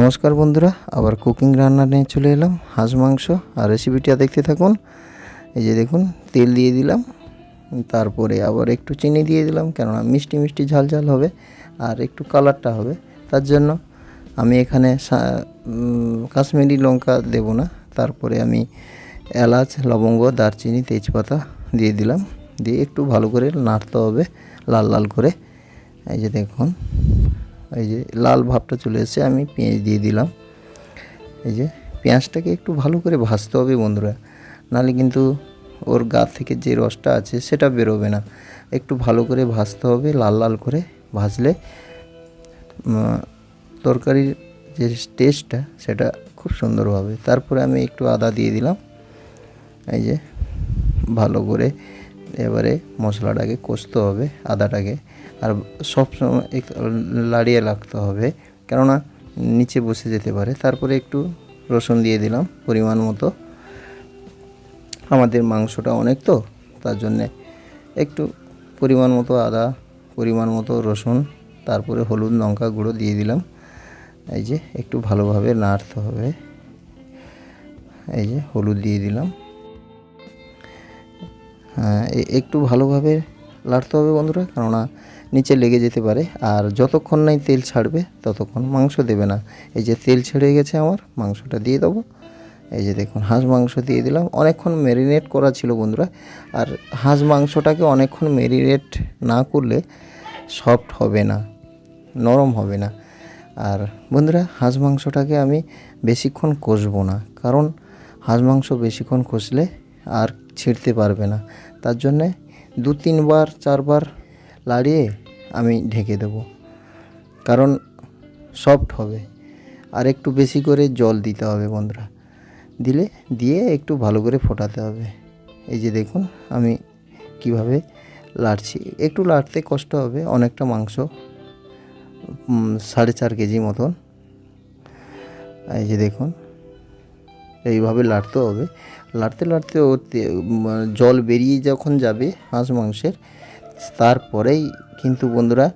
নমস্কার বন্ধুরা, আবার কুকিং রান্না নিয়ে চলে এলাম। হাঁস, মাংস আর রেসিপিটা দেখতে থাকুন। এই যে দেখুন, তেল দিয়ে দিলাম। তারপরে আবার একটু চিনি দিয়ে দিলাম, কেননা মিষ্টি মিষ্টি ঝাল ঝাল হবে আর একটু কালারটা হবে। তার জন্য আমি এখানে কাশ্মীরি লঙ্কা দেব না। তারপরে আমি এলাচ, লবঙ্গ, দারচিনি, তেজপাতা দিয়ে দিলাম। দিয়ে একটু ভালো করে নাড়তে হবে, লাল লাল করে। এই যে দেখুন। এই যে লাল ভাবটা চলে এসেছে, আমি পেঁয়াজ দিয়ে দিলাম। এই যে পেঁয়াজটাকে একটু ভালো করে ভাজতে হবে বন্ধুরা, নাহলে কিন্তু ওর গা থেকে যে রসটা আছে সেটা বেরোবে না। একটু ভালো করে ভাজতে হবে, লাল লাল করে ভাজলে তরকারির যে টেস্টটা সেটা খুব সুন্দর হবে। তারপরে আমি একটু আদা দিয়ে দিলাম। এই যে ভালো করে এবারে মশলাটাকে কষতে হবে, আদাটাকে। আর সব সময় একটু লাড়িয়ে রাখতে হবে, কেননা নিচে বসে যেতে পারে। তারপরে একটু রসুন দিয়ে দিলাম পরিমাণ মতো। আমাদের মাংসটা অনেক তো, তার জন্যে একটু পরিমাণ মতো আদা, পরিমাণ মতো রসুন, তারপরে হলুদ লঙ্কা গুঁড়ো দিয়ে দিলাম। এই যে একটু ভালোভাবে নাড়তে হবে। এই যে হলুদ দিয়ে দিলাম। একটু ভালোভাবে লাড়তে হবে বন্ধুরা, কেননা নিচে লেগে যেতে পারে। আর যতক্ষণ নাই তেল ছাড়বে, ততক্ষণ মাংস দেবে না। এই যে তেল ছেড়ে গেছে আমার, মাংসটা দিয়ে দেবো। এই যে দেখুন, হাঁস মাংস দিয়ে দিলাম। অনেকক্ষণ ম্যারিনেট করা ছিল বন্ধুরা। আর হাঁস মাংসটাকে অনেকক্ষণ ম্যারিনেট না করলে সফট হবে না, নরম হবে না। আর বন্ধুরা, হাঁস মাংসটাকে আমি বেশিক্ষণ কষবো না। কারণ হাঁস মাংস বেশিক্ষণ কষলে আর ছিঁড়তে পারবে না। তার জন্যে দু তিনবার, চারবার লাড়িয়ে আমি ঢেকে দেবো। কারণ সফট হবে। আর একটু বেশি করে জল দিতে হবে বন্ধুরা। দিলে দিয়ে একটু ভালো করে ফোটাতে হবে। এই যে দেখুন, আমি কীভাবে লাড়ছি। একটু লাড়তে কষ্ট হবে, অনেকটা মাংস সাড়ে চার কেজি মতন। এই যে দেখুন এইভাবে লাড়তে হবে। লাড়তে লাড়তে ও জল বেরিয়ে যখন যাবে হাঁস মাংসের, তারপরেই কিন্তু বন্ধুরা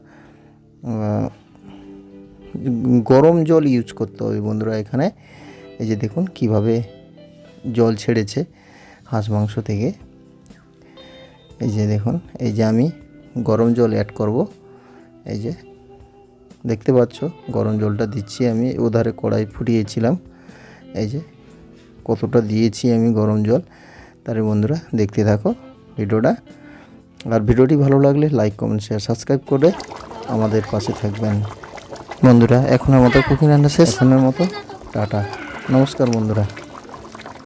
গরম জল ইউজ করতে হবে বন্ধুরা এখানে। এই যে দেখুন কীভাবে জল ছেড়েছে হাঁস মাংস থেকে। এই যে দেখুন, এই যে আমি গরম জল অ্যাড করব। এই যে দেখতে পাচ্ছ, গরম জলটা দিচ্ছি আমি ওধারে কড়াই ফুটিয়েছিলাম। এই যে কতটা দিয়েছি আমি গরম জল তারে বন্ধুরা দেখতে থাকো ভিডিওটা। আর ভিডিওটি ভালো লাগলে লাইক কমেন্ট শেয়ার সাবস্ক্রাইব করে আমাদের পাশে থাকবেন। বন্ধুরা, এখনের মতো কুকিং রান্না শেষ। মতো, টাটা। নমস্কার বন্ধুরা।